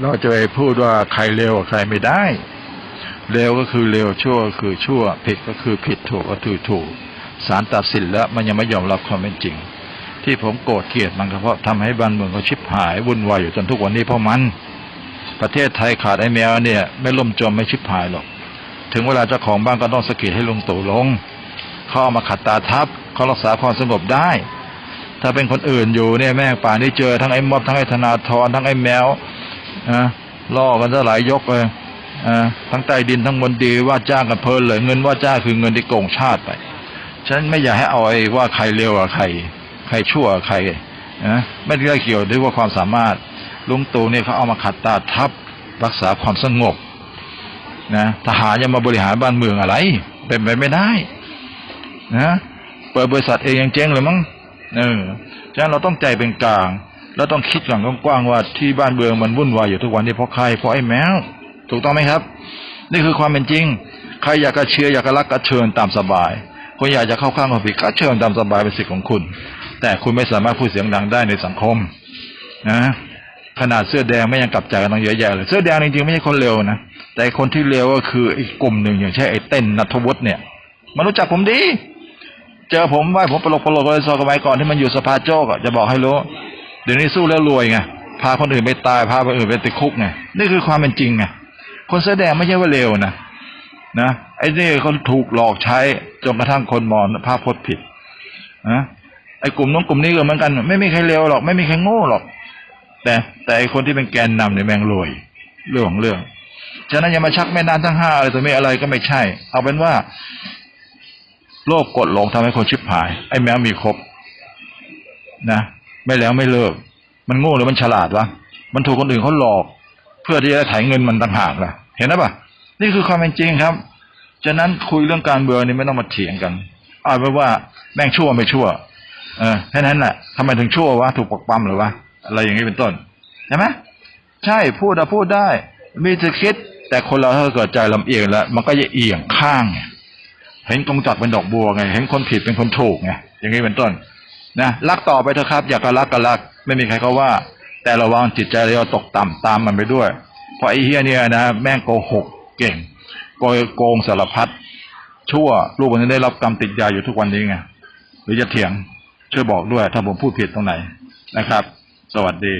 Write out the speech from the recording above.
เราจะไปพูดว่าใครเร็วใครไม่ได้ เร็วก็คือเร็วชั่วคือชั่ว ผิดก็คือผิดถูกก็คือถูกศาลตัดสินแล้วมันยังไม่ยอมรับความเป็นจริง ที่ผมโกรธเกลียดมันก็เพราะทำให้บ้านเมืองเขาชิบหายวุ่นวายอยู่จนทุกวันนี้เพราะมัน ประเทศไทยขาดไอ้แมวเนี่ย ไม่ล่มจมไม่ชิบหายหรอก ถึงเวลาเจ้าของบ้านก็ต้องสะกิดให้ลงตู่ลงเขาเอามาขัดตาทับเขารักษาความสงบได้ ถ้าเป็นคนอื่นอยู่เนี่ยแม่งป่านนี้เจอทั้งไอ้มอบทั้งไอ้ธนาธรทั้งไอ้แมว นะล่อกันซะหลายยกเลยอ่าทั้งใต้ดินทั้งบนดีว่าจ้างกันเพลินเลย เงินว่าจ้างคือเงินที่โกงชาติไปฉันไม่อยากให้เอาไอ้ว่าใครเร็วกว่าใคร ใครชั่วกว่าใครนะไม่ได้เกี่ยวด้วยว่าความสามารถลุงตู่เนี่ยเขาเอามาขัดตาทับรักษาความสงบนะทหารจะมาบริหารบ้านเมืองอะไร เป็นไปไม่ได้นะเปิดบริษัทเองยังเจ๊งเลยมั้งเออฉะนั้นเราต้องใจเป็นกลาง แล้วต้องคิดก่อนกว้างๆว่าที่บ้านเมืองมันวุ่นวายอยู่ทุกวันนี้เพราะใครเพราะไอ้แมวถูกต้องไหมครับ นี่คือความเป็นจริง ใครอยากกระเชียร์อยากกระรักกระเชิญตามสบาย คนอยากจะเข้าข้างคนผิดก็เชิญตามสบายเป็นสิทธิ์ของคุณ แต่คุณไม่สามารถพูดเสียงดังได้ในสังคมนะขนาดเสื้อแดงไม่ยังกลับใจกันต้องเยอะแยะเลยเสื้อแดงจริงๆไม่ใช่คนเร็วนะแต่คนที่เร็วก็คืออีกกลุ่มหนึ่งอย่างเช่นไอ้เต้นนัทวุฒิเนี่ยมันรู้จักผมดี เจอผมว่าผมปลกปลกเลยซอยสมัยก่อนที่มันอยู่สภาโจกจะบอกให้รู้ เดี๋ยวนี้สู้แล้วรวยไงพาคนอื่นไปตายพาคนอื่นไปติดคุกไงนี่คือความเป็นจริงไงคนเสื้อแดงไม่ใช่ว่าเร็วนะนะไอ้นี่คนถูกหลอกใช้จนกระทั่งคนมองภาพพจน์ผิดนะไอ้กลุ่มน้องกลุ่มนี้ก็เหมือนกัน ไม่มีใครเร็วหรอก ไม่มีใครโง่หรอก แต่แต่ไอ้คนที่เป็นแกนนำเนี่ยแม่งรวยเรื่องของเรื่องฉะนั้นอย่ามาชักแม่น้ำทั้งห้าอะไรตัวนี้อะไรก็ไม่ใช่ เอาเป็นว่า โลกกดลงทำให้คนชิบหาย ไอ้แมวมีครบนะ ไม่แล้วไม่เลิก มันโง่หรือมันฉลาดวะมันถูกคนอื่นเขาหลอก เพื่อที่จะถ่ายเงินมันต่างหากล่ะ เห็นไหมปะนี่คือความเป็นจริงครับฉะนั้นคุยเรื่องการเมืองนี่ไม่ต้องมาเถียงกันเอาไว้ว่าแม่งชั่วไม่ชั่ว เออแค่นั้นแหละทำไมถึงชั่ววะถูกปักปั๊มหรือวะอะไรอย่างนี้เป็นต้นใช่ไหมใช่พูดอะพูดได้ มีจะคิด แต่คนเราถ้าเกิดใจลำเอียงแล้วมันก็จะเอียงข้าง เห็นกงจักเป็นดอกบัวไง เห็นคนผิดเป็นคนถูกไงอย่างนี้เป็นต้น นะรักต่อไปเถอะครับ อยากก็รักก็รัก ไม่มีใครเขาว่า แต่ระวังจิตใจเราตกต่ำตามมันไปด้วย เพราะไอ้เฮียเนี่ยนะแม่งโกหกเก่งโกยโกงสารพัดชั่วลูกมันจะได้รับกรรมติดยาอยู่ทุกวันนี้ไงหรือจะเถียงช่วยบอกด้วย ถ้าผมพูดผิดตรงไหนนะครับ สวัสดี